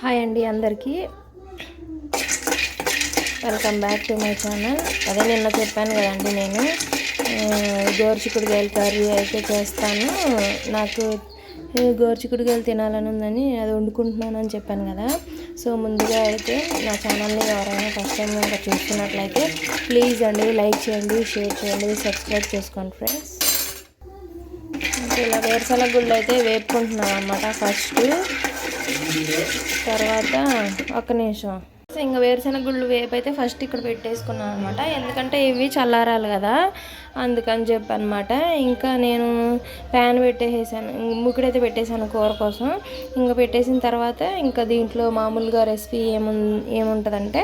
Hi అండి అందరికీ. Welcome back to my channel అదే నిన్న చెప్పాను కదండి నేను. గోరుచిక్కుడుకాయల కర్రీ అయితే చేస్తాను. నాకు గోరుచిక్కుడుకాయలు తినాలని ఉందని అది వండుకుంటున్నాను అని చెప్పాను కదా. సో ముందుగా అయితే నా ఛానల్ని ఎవరైనా ఫస్ట్ టైం కనుక చూస్తున్నట్లయితే ప్లీజ్ అండి లైక్ చేయండి షేర్ చేయండి సబ్స్క్రైబ్ చేసుకోండి ఫ్రెండ్స్ ఇలా వేరుసల గుళ్ళు అయితే వేపుకుంటున్నాను అనమాట ఫస్ట్ తర్వాత ఒక్క నిమిషం. ఇంకా వేరుశెనగ గుళ్ళు వేపు అయితే ఫస్ట్ ఇక్కడ పెట్టేసుకున్నాను అనమాట ఎందుకంటే ఇవి చల్లారాలి కదా అందుకని చెప్పి అనమాట ఇంకా నేను ప్యాన్ పెట్టేసాను ముక్కుడైతే పెట్టేశాను కూర కోసం. ఇంకా పెట్టేసిన తర్వాత ఇంకా దీంట్లో మామూలుగా రెసిపీ ఏముంది ఏముంటుందంటే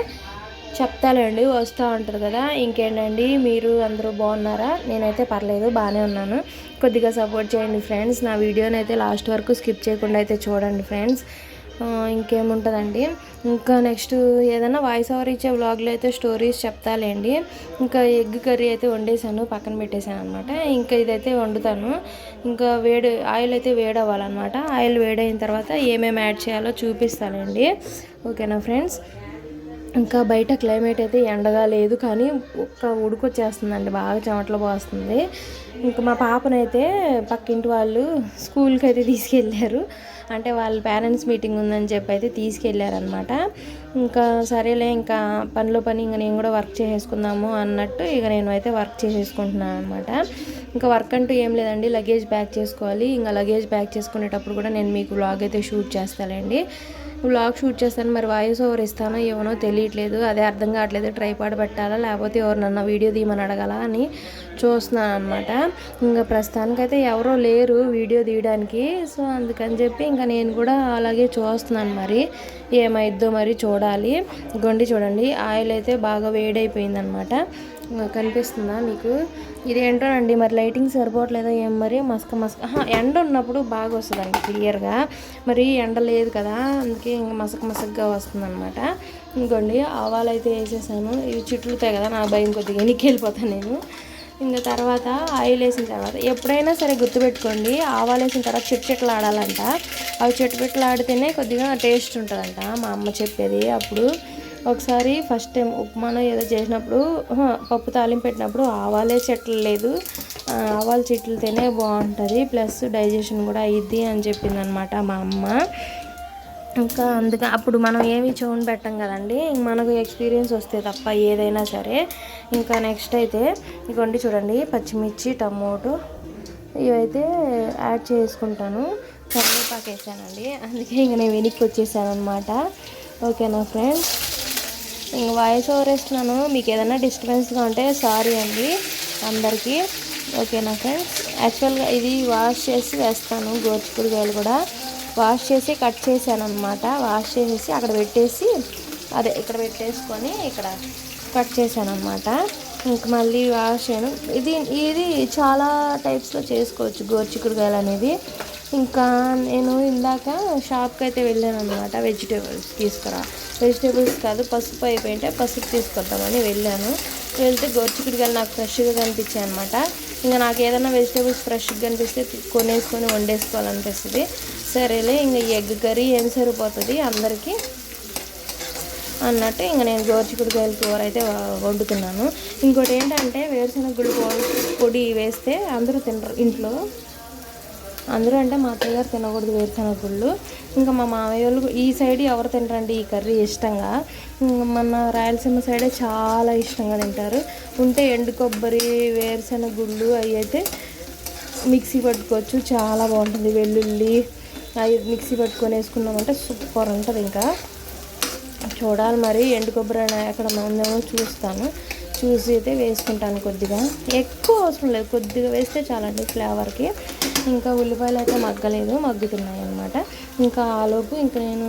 చెప్తాలండి వస్తూ ఉంటారు కదా. ఇంకేంటండి మీరు అందరూ బాగున్నారా? నేనైతే పర్లేదు బాగానే ఉన్నాను. కొద్దిగా సపోర్ట్ చేయండి ఫ్రెండ్స్. నా వీడియోని అయితే లాస్ట్ వరకు స్కిప్ చేయకుండా అయితే చూడండి ఫ్రెండ్స్. ఇంకేముంటుందండి? ఇంకా నెక్స్ట్ ఏదైనా వాయిస్ ఓవర్ ఇచ్చే వ్లాగ్లో అయితే స్టోరీస్ చెప్తాలేండి. ఇంకా ఎగ్ కర్రీ అయితే వండేసాను పక్కన పెట్టేశాను అనమాట ఇంకా ఇదైతే వండుతాను. ఇంకా వేడి ఆయిల్ అయితే వేడవ్వాలన్నమాట. ఆయిల్ వేడైన తర్వాత ఏమేమి యాడ్ చేయాలో చూపిస్తానండి ఓకేనా ఫ్రెండ్స్? ఇంకా బయట క్లైమేట్ అయితే ఎండగా లేదు కానీ ఒక్క ఉడుకొచ్చేస్తుందండి బాగా చెమటలు పోస్తుంది. ఇంకా మా పాపనైతే పక్కింటి వాళ్ళు స్కూల్కి అయితే తీసుకెళ్ళారు. అంటే వాళ్ళ పేరెంట్స్ మీటింగ్ ఉందని చెప్పి అయితే తీసుకెళ్ళారనమాట ఇంకా సరేలే ఇంకా పనిలో పని ఇంకా నేను కూడా వర్క్ చేసేసుకుందాము అన్నట్టు ఇక నేను అయితే వర్క్ చేసేసుకుంటున్నాను అనమాట ఇంకా వర్క్ అంటూ ఏం లేదండి లగేజ్ ప్యాక్ చేసుకోవాలి. ఇంకా లగేజ్ ప్యాక్ చేసుకునేటప్పుడు కూడా నేను మీకు బ్లాగ్ అయితే షూట్ చేస్తానండి బ్లాగ్ షూట్ చేస్తాను మరి వాయిస్ ఓవర్ ఇస్తానో ఏమనో తెలియట్లేదు. అదే అర్థం కావట్లేదు ట్రైపాడ్ పెట్టాలా లేకపోతే ఎవరినన్నా వీడియో తీయమని అడగాలా అని చూస్తున్నాను అనమాట ఇంకా ప్రస్తుతానికైతే ఎవరో లేరు వీడియో తీయడానికి సో అందుకని చెప్పి ఇంకా నేను కూడా అలాగే చూస్తున్నాను మరి. ఏమైద్దో మరి చూడాలి. గొండి చూడండి ఆయిల్ అయితే బాగా వేడైపోయిందనమాట కనిపిస్తుందా మీకు? ఇది ఏంటోనండి మరి లైటింగ్ సరిపోవట్లేదో ఏం మరి? మస్క మస్క. ఎండ ఉన్నప్పుడు బాగా వస్తుందండి క్లియర్గా. మరి ఎండ లేదు కదా అందుకే ఇంకా మసక మసకగా వస్తుంది అనమాట ఇంకోండి ఆవాలు అయితే వేసేసాను. ఇవి చుట్టుతాయి కదా నా భయం కొద్దిగా ఎనికి వెళ్ళిపోతాను నేను. ఇంకా తర్వాత ఆయిల్ వేసిన తర్వాత ఎప్పుడైనా సరే గుర్తుపెట్టుకోండి ఆవాలు వేసిన తర్వాత చెట్టు చెట్లు ఆడాలంట. అవి చెట్టు చెట్లు ఆడితేనే కొద్దిగా టేస్ట్ ఉంటుందంట మా అమ్మ చెప్పేది అప్పుడు. ఒకసారి ఫస్ట్ టైం ఉప్మానో ఏదో చేసినప్పుడు పప్పు తాలింపు పెట్టినప్పుడు ఆవాలే చెట్లు లేదు. ఆవాల చెట్లుతేనే బాగుంటుంది. ప్లస్ డైజెషన్ కూడా అయ్యిద్ది అని చెప్పిందనమాట మా అమ్మ. ఇంకా అందుకే అప్పుడు మనం ఏమి చూని పెట్టం కదండి. మనకు ఎక్స్పీరియన్స్ వస్తే తప్ప ఏదైనా సరే. ఇంకా నెక్స్ట్ అయితే ఇగోండి చూడండి పచ్చిమిర్చి టమోటో ఇవైతే యాడ్ చేసుకుంటాను. కరివేపాకు వేసానండి. అందుకే ఇంక నేను వెనక్కి వచ్చేసాను అనమాట ఓకేనా ఫ్రెండ్స్? వాయిస్ ఓవర్ వేస్తున్నాను. మీకు ఏదైనా డిస్టర్బెన్స్గా ఉంటే సారీ అండి అందరికీ. ఓకేనా ఫ్రెండ్స్ యాక్చువల్గా ఇది వాష్ చేసి వేస్తాను. గోరుచిక్కుడుకాయలు కూడా వాష్ చేసి కట్ చేశాను అనమాట వాష్ చేసేసి అక్కడ పెట్టేసి అదే ఇక్కడ పెట్టేసుకొని ఇక్కడ కట్ చేశాను అనమాట ఇంక మళ్ళీ వాష్ చేయను. ఇది ఇది చాలా టైప్స్లో చేసుకోవచ్చు గోరుచిక్కుడుకాయలు అనేది. ఇంకా నేను ఇందాక షాప్కి అయితే వెళ్ళాను అనమాట వెజిటేబుల్స్ తీసుకురా. వెజిటేబుల్స్ కాదు పసుపు అయిపోయింటే పసుపు తీసుకొద్దామని వెళ్ళాను. వెళ్తే గోరుచిక్కుడుకాయలు నాకు ఫ్రెష్గా కనిపించాయి అనమాట ఇంకా నాకు ఏదైనా వెజిటేబుల్స్ ఫ్రెష్గా కనిపిస్తే కొనేసుకొని వండేసుకోవాలనిపిస్తుంది. సరేలే ఇంకా ఎగ్ కర్రీ ఏం సరిపోతుంది అందరికీ అన్నట్టు ఇంకా నేను గోరుచిక్కుడుకాయల కూర అయితే వండుతున్నాను. ఇంకోటి ఏంటంటే వేరుశనగ గుడి పొడి వేస్తే అందరూ తినరు ఇంట్లో. అందరూ అంటే మా అత్తయ్య గారు తినకూడదు వేరుశనగ గుళ్ళు ఇంకా మా మామయ్య వాళ్ళు ఈ సైడ్ ఎవరు తింటారండి ఈ కర్రీ ఇష్టంగా? మన రాయలసీమ సైడే చాలా ఇష్టంగా తింటారు. ఉంటే ఎండు కొబ్బరి వేరుశనగ గుళ్ళు అవి అయితే మిక్సీ పట్టుకోవచ్చు. చాలా బాగుంటుంది. వెల్లుల్లి అవి మిక్సీ పట్టుకొని వేసుకున్నామంటే సూపర్ ఉంటుంది ఇంకా. చూడాలి మరి ఎండు కొబ్బరి ఎక్కడ ఉందేమో చూస్తాను. చూసి అయితే వేసుకుంటాను కొద్దిగా. ఎక్కువ అవసరం లేదు. కొద్దిగా వేస్తే చాలండి ఫ్లేవర్కి. ఇంకా ఉల్లిపాయలు అయితే మగ్గలేదు మగ్గుతున్నాయి అనమాట ఇంకా ఆలోపు ఇంకా నేను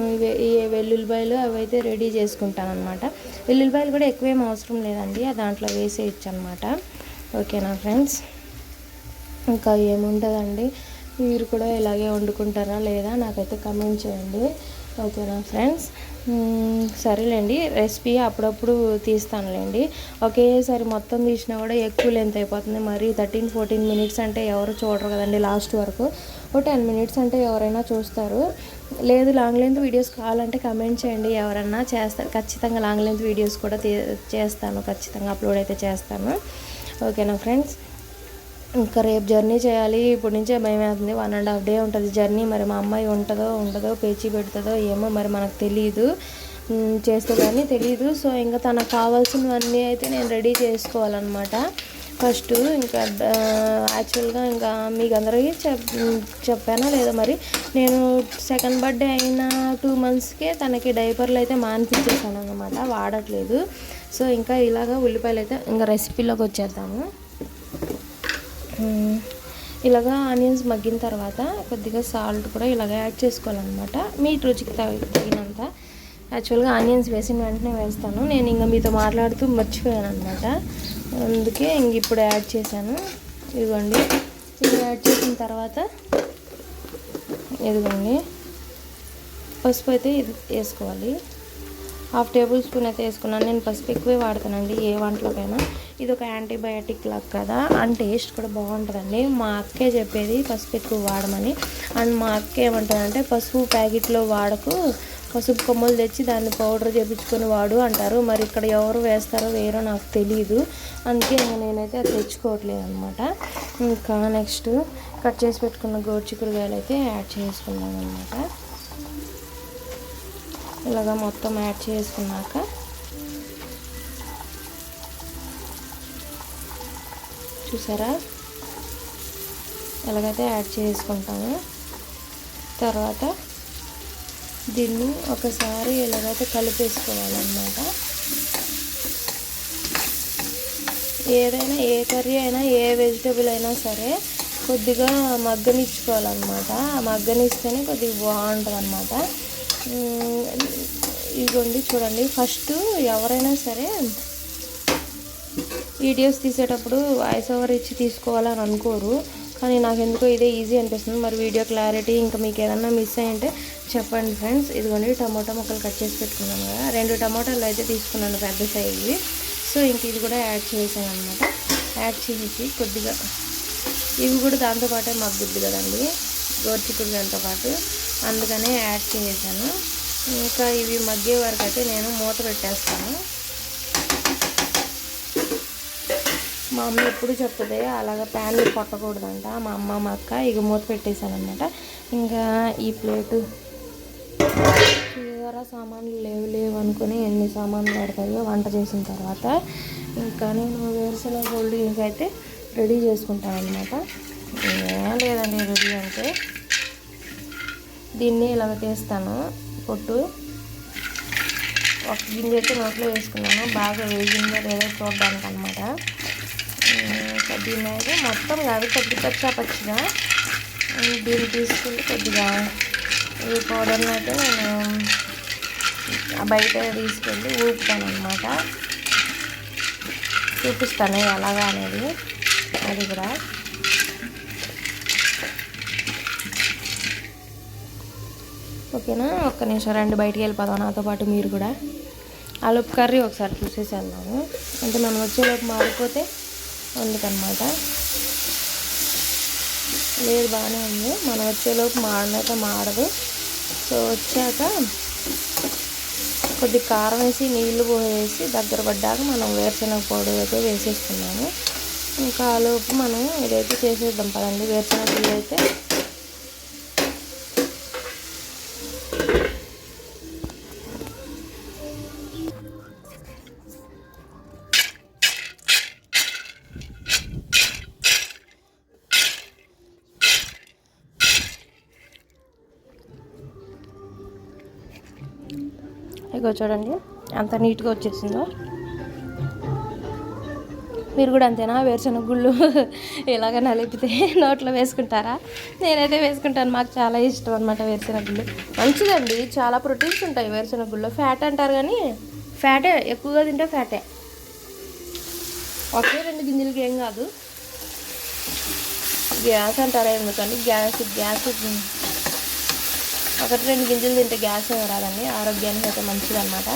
ఈ వెల్లుల్లిపాయలు అవి అయితే రెడీ చేసుకుంటాను అనమాట వెల్లుల్లిపాయలు కూడా ఎక్కువేం అవసరం లేదండి దాంట్లో వేసేయచ్చు అనమాట ఓకేనా ఫ్రెండ్స్? ఇంకా ఏముంటుందండి మీరు కూడా ఇలాగే వండుకుంటారా లేదా నాకైతే కమెంట్ చేయండి. ఓకేనా ఫ్రెండ్స్? సరేలేండి రెసిపీ అప్పుడప్పుడు తీస్తానులేండి. ఒకేసారి మొత్తం తీసినా కూడా ఎక్కువ లెంత్ అయిపోతుంది. మరి థర్టీన్ ఫోర్టీన్ మినిట్స్ అంటే ఎవరు చూడరు కదండి లాస్ట్ వరకు. ఓ టెన్ మినిట్స్ అంటే ఎవరైనా చూస్తారు. లేదు లాంగ్ లెంత్ వీడియోస్ కావాలంటే కమెంట్ చేయండి. ఎవరన్నా చేస్తారు ఖచ్చితంగా లాంగ్ లెంత్ వీడియోస్ కూడా తీ చేస్తాను. ఖచ్చితంగా అప్లోడ్ అయితే చేస్తాను. ఓకేనా ఫ్రెండ్స్ ఇంకా రేపు జర్నీ చేయాలి. ఇప్పుడు నుంచే భయం అవుతుంది వన్ అండ్ హాఫ్ డే ఉంటుంది జర్నీ. మరి మా అమ్మాయి ఉంటుందో ఉండదో పేచి పెడుతుందో ఏమో మరి మనకు తెలియదు చేస్తే కానీ తెలియదు సో ఇంకా తనకు కావాల్సినవన్నీ అయితే నేను రెడీ చేసుకోవాలన్నమాట. ఫస్ట్ ఇంకా యాక్చువల్గా ఇంకా మీకు అందరికీ చెప్ చెప్పానా లేదా మరి నేను సెకండ్ బర్త్డే అయిన టూ మంత్స్కే తనకి డైపర్లు అయితే మానిపించేసాను అనమాట వాడట్లేదు. సో ఇంకా ఇలాగ ఉల్లిపాయలు అయితే ఇంకా రెసిపీలోకి వచ్చేద్దాము. ఇలాగా ఆనియన్స్ మగ్గిన తర్వాత కొద్దిగా సాల్ట్ కూడా ఇలాగ యాడ్ చేసుకోవాలన్నమాట. మీ రుచికి తగినంత. యాక్చువల్గా ఆనియన్స్ వేసిన వెంటనే వేస్తాను. నేను ఇంకా మీతో మాట్లాడుతూ మర్చిపోయాను అనమాట అందుకే ఇంక ఇప్పుడు యాడ్ చేశాను. ఇదిగోండి. ఇది యాడ్ చేసిన తర్వాత ఇదిగోండి. పసుపు అయితే ఇది వేసుకోవాలి. హాఫ్ టేబుల్ స్పూన్ అయితే వేసుకున్నాను. నేను పసుపు ఎక్కువే వాడతానండి ఏ వంటలోకైనా. ఇది ఒక యాంటీబయాటిక్ లాగా కదా అండ్ టేస్ట్ కూడా బాగుంటుందండి. మా అక్కే చెప్పేది పసుపు ఎక్కువ వాడమని. అండ్ మా అక్క ఏమంటారంటే పసుపు ప్యాకెట్లో వాడకు పసుపు కొమ్మలు తెచ్చి దాన్ని పౌడర్ చేపించుకొని వాడు అంటారు. మరి ఇక్కడ ఎవరు వేస్తారో వేరో నాకు తెలియదు అందుకే నేనైతే అది తెచ్చుకోవట్లేదు అనమాట ఇంకా నెక్స్ట్ కట్ చేసి పెట్టుకున్న గోరుచిక్కుడుకాయలు అయితే యాడ్ చేసుకున్నాను అనమాట ఇలాగ మొత్తం యాడ్ చేసుకున్నాక చూసారా? ఎలాగైతే యాడ్ చేసుకుంటాము తర్వాత దీన్ని ఒకసారి ఎలాగైతే కలిపేసుకోవాలన్నమాట. ఏదైనా ఏ కర్రీ అయినా ఏ వెజిటేబుల్ అయినా సరే కొద్దిగా మగ్గనిచ్చుకోవాలన్నమాట. ఆ మగ్గనిస్తేనే కొద్దిగా బాగుంటుంది అనమాట ఇదిగోండి చూడండి. ఫస్ట్ ఎవరైనా సరే వీడియోస్ తీసేటప్పుడు వాయిస్ ఓవర్ ఇచ్చి తీసుకోవాలని అనుకోరు. కానీ నాకు ఎందుకో ఇదే ఈజీ అనిపిస్తుంది. మరి వీడియో క్లారిటీ ఇంకా మీకు ఏదన్నా మిస్ అయ్యంటే చెప్పండి ఫ్రెండ్స్ ఇదిగోండి టమాటా ముక్కలు కట్ చేసి పెట్టుకున్నాను కదా. రెండు టమాటాలు అయితే తీసుకున్నాను పెద్ద సైజువి సో ఇంక ఇది కూడా యాడ్ చేసాను అనమాట యాడ్ చేసి కొద్దిగా ఇవి కూడా దాంతో పాటే మగ్గుద్ది కదండి. గోర్చిక్కుడుగాయలతో పాటు అందుకనే యాడ్ చేసాను ఇంకా ఇవి మగ్గే వరకు అయితే నేను మూత పెట్టేస్తాను. మా అమ్మ ఎప్పుడు చెప్తుంది అలాగ ప్యాన్లు కొట్టకూడదంట. మా అమ్మ మా అక్క ఇక మూత పెట్టేశానమాట ఇంకా ఈ ప్లేటు చూసారా సామాన్లు లేవు లేవు అనుకుని ఎన్ని సామాన్లు పడతాయో వంట చేసిన తర్వాత ఇంకా నేను వేరుశనగ గోల్డ్ అయితే రెడీ చేసుకుంటాను అనమాట ఏం లేదండి రెడీ అంటే దీన్ని ఇలాగ తీస్తాను పొట్టు ఒక గింజ అయితే నోట్లో వేసుకున్నాను. బాగా వేగిందో లేదో చూడడానికి అనమాట దీన్ని అయితే మొత్తం కాదు కొద్ది పచ్చా పచ్చిగా దీన్ని తీసుకెళ్ళి కొద్దిగా ఈ పౌడర్ని అయితే నేను బయట తీసుకెళ్ళి ఊపుతాను అనమాట చూపిస్తాను ఎలాగా అనేది అది కూడా. ఓకేనా? ఒక్క నిమిషం రెండు బయటికి వెళ్ళిపోదాం నాతో పాటు మీరు కూడా. ఆలోపు కర్రీ ఒకసారి చూసేసి వెళ్దాము అంటే మనం వచ్చేలోపు మారిపోతే అందుకనమాట లేదు బాగానే ఉంది. మనం వచ్చేలోపు మాడనైతే మాడదు. సో వచ్చాక కొద్ది కారం వేసి నీళ్ళు పోసేసి దగ్గర పడ్డాక మనం వేరుశనగ పౌడర్ అయితే వేసేస్తున్నాము ఇంకా ఆలోపు మనం ఇదైతే చేసేద్దాం పదండి. వేరుశనగ గుళ్ళు అయితే ఇగో చూడండి. అంత నీట్గా వచ్చేసిందో. మీరు కూడా అంతేనా? వేరుశనగ గుళ్ళు ఇలాగ నలిపితే నోట్లో వేసుకుంటారా? నేనైతే వేసుకుంటాను. మాకు చాలా ఇష్టం అనమాట వేరుశనగ గుళ్ళు. మంచిదండి. చాలా ప్రోటీన్స్ ఉంటాయి వేరుశనగ గుళ్ళు. ఫ్యాట్ అంటారు కానీ ఫ్యాటే ఎక్కువగా తింటే ఫ్యాటే. ఒకే రెండు గింజలకి ఏం కాదు. గ్యాస్ అంటారా ఎందుకండి గ్యాస్ గ్యాస్ ఒకటి రెండు గింజలు తింటే గ్యాస్ రాదండి ఆరోగ్యానికి అయితే మంచిది అనమాట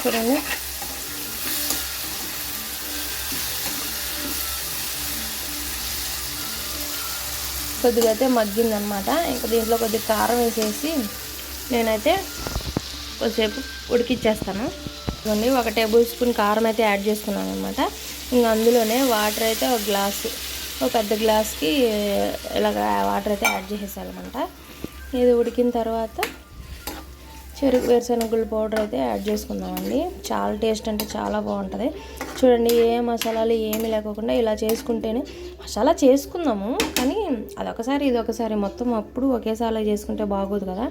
చూడండి. కొద్దిగా అయితే మగ్గిందనమాట ఇంకా దీంట్లో కొద్దిగా కారం వేసేసి నేనైతే కొద్దిసేపు ఉడికిచ్చేస్తాను. ఒక టేబుల్ స్పూన్ కారం అయితే యాడ్ చేసుకున్నాను అనమాట ఇంకా అందులోనే వాటర్ అయితే ఒక గ్లాసు ఒక పెద్ద గ్లాస్కి ఇలాగ వాటర్ అయితే యాడ్ చేసేసాలన్నమాట ఇది ఉడికిన తర్వాత చెరుకు వేరుశనగుల పౌడర్ అయితే యాడ్ చేసుకుందామండి. చాలా టేస్ట్ అంటే చాలా బాగుంటుంది. చూడండి ఏ మసాలాలు ఏమి లేకోకుండా ఇలా చేసుకుంటేనే మసాలా చేసుకుందాము కానీ అదొకసారి ఇది ఒకసారి మొత్తం అప్పుడు ఒకేసారి చేసుకుంటే బాగోదు కదా.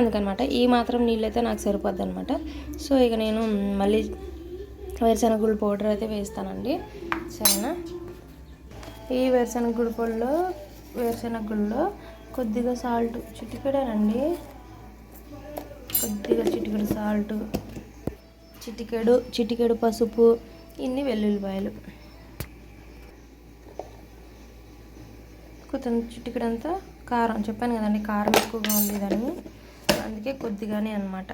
అందుకనమాట ఈ మాత్రం నీళ్ళైతే నాకు సరిపోద్ది అనమాట సో ఇక నేను మళ్ళీ వేరుశనగుల పౌడర్ అయితే వేస్తానండి. సరేనా? ఈ వేరుశనగ పొడిలో వేరుశనగ గుడిలో కొద్దిగా సాల్ట్. చిటికెడేనండి. కొద్దిగా చిటికెడు సాల్ట్ చిటికెడు చిటికెడు పసుపు ఇన్ని వెల్లుల్లిపాయలు. కొంచెం చిటికెడంతా కారం చెప్పాను కదండి కారం ఎక్కువగా ఉండేదని. అందుకే కొద్దిగానే అనమాట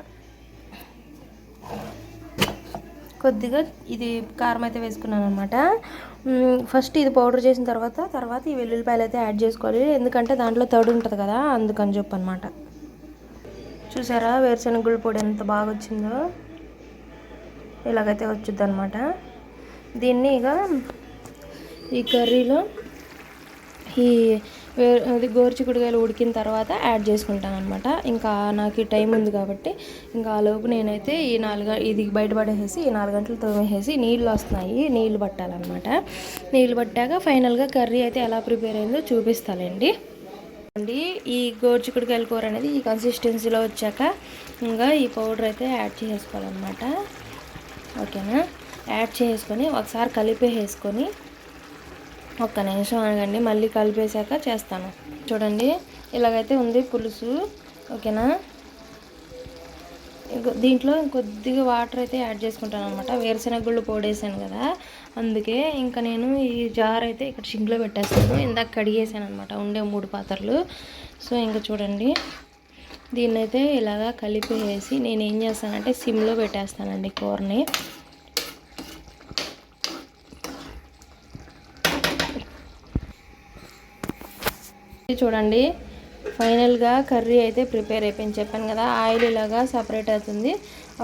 కొద్దిగా ఇది కారం అయితే వేసుకున్నాను అనమాట ఫస్ట్ ఇది పౌడర్ చేసిన తర్వాత తర్వాత ఈ వెల్లుల్లిపాయలు అయితే యాడ్ చేసుకోవాలి. ఎందుకంటే దాంట్లో తడి ఉంటుంది కదా అందుకని చెప్పు అనమాట చూసారా వేరుశనగ పొడి ఎంత బాగా వచ్చిందో? ఇలాగైతే వచ్చింది అనమాట దీన్ని ఇక ఈ కర్రీలో ఈ అది గోరుచిక్కుడుకాయలు ఉడికిన తర్వాత యాడ్ చేసుకుంటాను అనమాట ఇంకా నాకు టైం ఉంది కాబట్టి ఇంకా ఆ లోపు నేనైతే ఈ నాలుగు ఇది బయటపడేసేసి ఈ నాలుగు గంటలు తోమేసేసి నీళ్ళు వస్తున్నాయి నీళ్ళు పట్టాలన్నమాట. నీళ్ళు పట్టాక ఫైనల్గా కర్రీ అయితే ఎలా ప్రిపేర్ అయిందో చూపిస్తానండి అండి ఈ గోరుచిక్కుడుకాయల కూర అనేది ఈ కన్సిస్టెన్సీలో వచ్చాక ఇంకా ఈ పౌడర్ అయితే యాడ్ చేసుకోవాలన్నమాట. ఓకేనా? యాడ్ చేసుకొని ఒకసారి కలిపేసుకొని ఒక్క నిమిషం ఆగండి మళ్ళీ కలిపేశాక చేస్తాను. చూడండి ఇలాగైతే ఉంది పులుసు. ఓకేనా? దీంట్లో కొద్దిగా వాటర్ అయితే యాడ్ చేసుకుంటాను అనమాట వేరుశెనగ గుళ్ళు పొడేసాను కదా అందుకే ఇంకా నేను ఈ జార్ అయితే ఇక్కడ షింక్లో పెట్టేస్తాను. ఇందాక కడిగేసాను అనమాట ఉండే మూడు పాత్రలు. సో ఇంకా చూడండి దీన్నైతే ఇలాగా కలిపేసి నేను ఏం చేస్తానంటే సిమ్లో పెట్టేస్తానండి కూరని. చూడండి. ఫైనల్గా కర్రీ అయితే ప్రిపేర్ అయిపోయింది. చెప్పాను కదా ఆయిల్ ఇలాగా సపరేట్ అవుతుంది.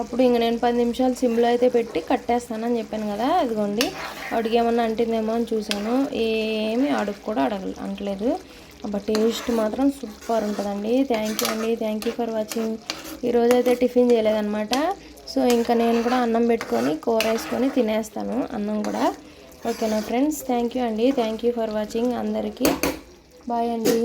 అప్పుడు ఇంక నేను పది నిమిషాలు సిమ్లో అయితే పెట్టి కట్టేస్తానని చెప్పాను కదా అదిగోండి. వాడికి ఏమన్నా అంటిందేమో అని చూశాను. ఏమి అడుగు కూడా అడగ అంటలేదు. బట్ టేస్ట్ మాత్రం సూపర్ ఉంటుందండి. థ్యాంక్ యూ అండి. Thank you for watching. ఈరోజు అయితే టిఫిన్ చేయలేదన్నమాట. సో ఇంకా నేను కూడా అన్నం పెట్టుకొని కూర వేసుకొని తినేస్తాను అన్నం కూడా. ఓకేనా ఫ్రెండ్స్? థ్యాంక్ యూ అండి. థ్యాంక్ యూ ఫర్ వాచింగ్ అందరికీ. బాయ్ అండి.